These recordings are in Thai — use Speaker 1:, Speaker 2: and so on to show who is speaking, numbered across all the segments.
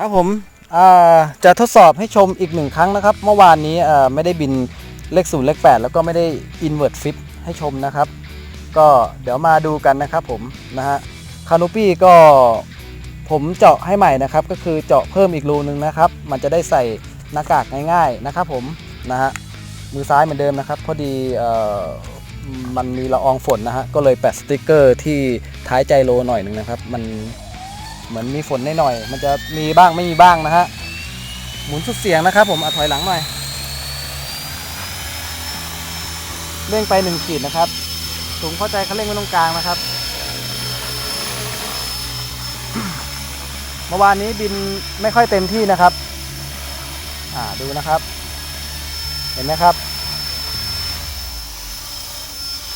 Speaker 1: ครับผมจะทดสอบให้ชมอีกหนึ่งครั้งนะครับ เมื่อวานนี้ไม่ได้บินเลขศูนย์เลข8 แล้วก็ไม่ได้ invert fit ให้ชมนะครับ ก็เดี๋ยวมาดูกันนะครับผมนะฮะคานูปี้ก็ผมเจาะให้ใหม่นะครับ ก็คือเจาะเพิ่มอีกรูนึงนะครับ มันจะได้ใส่หน้ากากง่ายๆนะครับผมนะฮะมือซ้ายเหมือนเดิมนะครับ พอดีมันมีละอองฝนนะฮะก็เลยแปะสติกเกอร์ที่ท้ายใจโลหน่อยหนึ่งนะครับ มัน เหมือนมีฝนหน่อยๆมันจะมีบ้างไม่มีบ้างนะฮะหมุนสุดเสียงนะครับ ผมเอาถอยหลังหน่อยเร่งไปหนึ่งขีดนะครับสูงเข้าใจเขาเร่งไว้ตรงกลางนะครับเมื่อวานนี้บินไม่ค่อยเต็มที่นะครับ อ่าดูนะครับ เห็นไหมครับ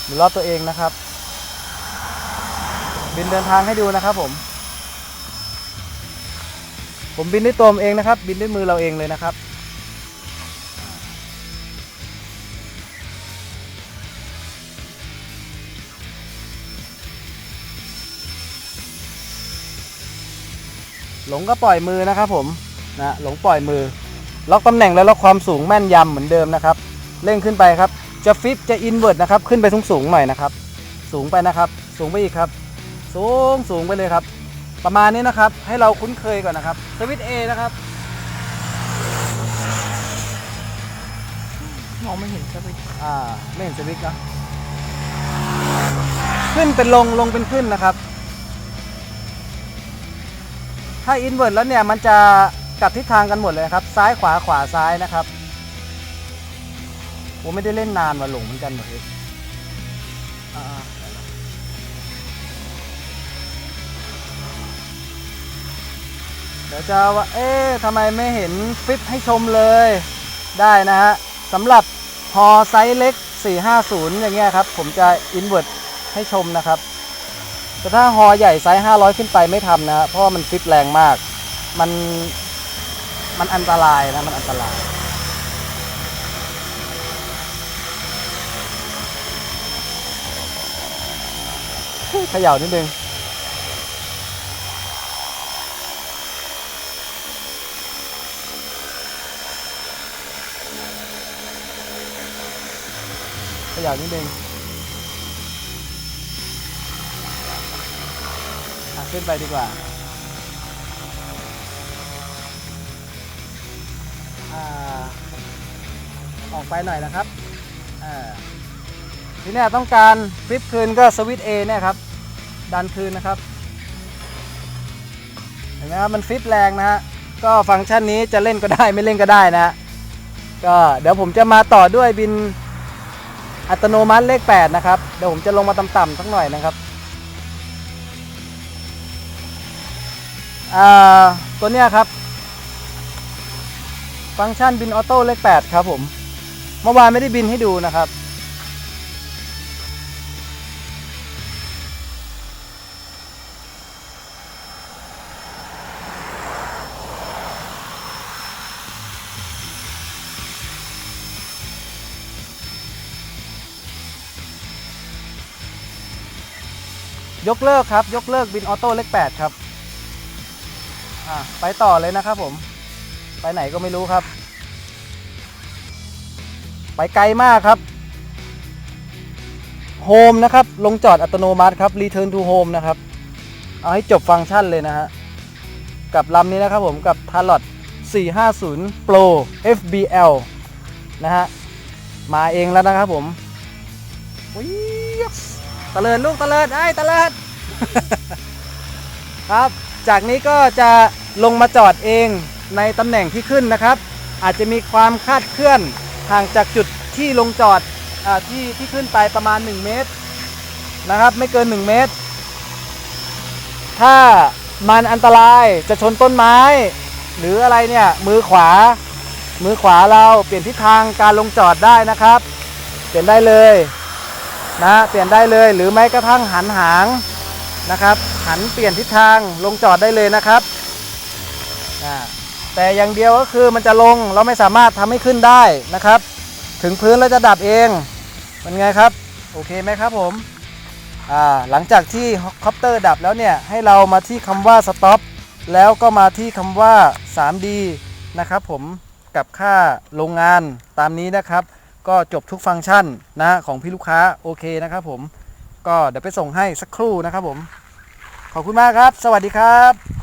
Speaker 1: ดูรอบตัวเองนะครับ บินเดินทางให้ดูนะครับผม ผมบินด้วยตัวผมเองนะครับ บินด้วยมือเราเองเลยนะครับหลงก็ปล่อยมือนะครับผมนะหลงปล่อยมือ ล็อกตำแหน่งและล็อกความสูงแม่นยำเหมือนเดิมนะครับเร่งขึ้นไปครับ จะฟิปจะอินเวิร์ดนะครับ ขึ้นไปสูงสูงๆหน่อยนะครับ สูงไปนะครับ สูงไปอีกครับ สูงสูงไปเลยครับ ประมาณนี้นะครับ ให้เราคุ้นเคยก่อนนะครับ สวิตช์ A นะครับ
Speaker 2: มองไม่เห็นสวิตช์
Speaker 1: อ่า ไม่เห็นสวิตช์นะขึ้นเป็นลง ลงเป็นขึ้นนะครับ ถ้าอินเว r ร์แล้วเนี่ย มันจะกลับทิศทางกันหมดเลยครับ ซ้ายขวาขวาซ้ายนะครับ ผมไม่ได้เล่นนานมาหลงเหมือนกันหมดเลย ดี๋ยวจะว่าเอ๊ะทำไมไม่เห็นฟิตให้ชมเลยได้นะฮะสำหรับฮอไซส์เล็ก 450 อย่างเงี้ยครับ ผมจะอินเว r ร์ให้ชมนะครับ แต่ถ้าฮอใหญ่ไซส์ 500 ขึ้นไปไม่ทำนะเพราะมันฟิตแรงมาก มันมันอันตรายนะ มันอันตรายเขย่านิดนึง ขย่านิดนึงขึ้นไปดีกว่าออกไปหน่อยนะครับทีนี้ต้องการฟลิปคืนก็สวิตช์เนี่ยครับ ดันคืนนะครับ เห็นไหมครับ มันฟลิปแรงนะฮะ ก็ฟังก์ชันนี้จะเล่นก็ได้ไม่เล่นก็ได้นะ ก็เดี๋ยวผมจะมาต่อด้วยบิน อัตโนมัติเลข 8 นะครับ เดี๋ยวผมจะลงมาต่ำๆสักหน่อยนะครับตัวเนี้ยครับ ฟังก์ชันบินออโต้เลข 8 ครับผม เมื่อวานไม่ได้บินให้ดูนะครับ ยกเลิกครับ ยกเลิกบินออโต้เลข8ครับอ่าไปต่อเลยนะครับผม ไปไหนก็ไม่รู้ครับ ไปไกลมากครับโฮมนะครับ ลงจอดอัตโนมัติครับ Return to Home นะครับ เอาให้จบฟังก์ชันเลยนะฮะ กับลำนี้นะครับผมกับ t a l o t 450 Pro FBL นะฮะ มาเองแล้วนะครับผมอุ๊ย ตะเลิดลูกตะเลิดไอ้ตะเลิดครับ จากนี้ก็จะลงมาจอดเองในตำแหน่งที่ขึ้นนะครับ อาจจะมีความคาดเคลื่อนห่างจากจุดที่ลงจอดอที่ที่ขึ้นไปประมาณ 1 เมตรนะครับ ไม่เกิน 1 เมตร ถ้ามันอันตรายจะชนต้นไม้ หรืออะไรเนี่ยมือขวา มือขวาเราเปลี่ยนทิศทางการลงจอดได้นะครับ เปลี่ยนได้เลย นะเปลี่ยนได้เลยหรือแม้กระทั่งหันหางนะครับ หันเปลี่ยนทิศทางลงจอดได้เลยนะครับแต่อย่างเดียวก็คือมันจะลงเราไม่สามารถทำให้ขึ้นได้นะครับ ถึงพื้นแล้วจะดับเองเป็นไงครับ โอเคไหมครับผมหลังจากที่คอปเตอร์ดับแล้วเนี่ยให้เรามาที่คำว่า stop แล้วก็มาที่คำว่า 3D นะครับผมกับค่าโรงงานตามนี้นะครับ ก็จบทุกฟังก์ชันนะของพี่ลูกค้าโอเคนะครับผมก็เดี๋ยวไปส่งให้สักครู่นะครับผม ขอบคุณมากครับ สวัสดีครับ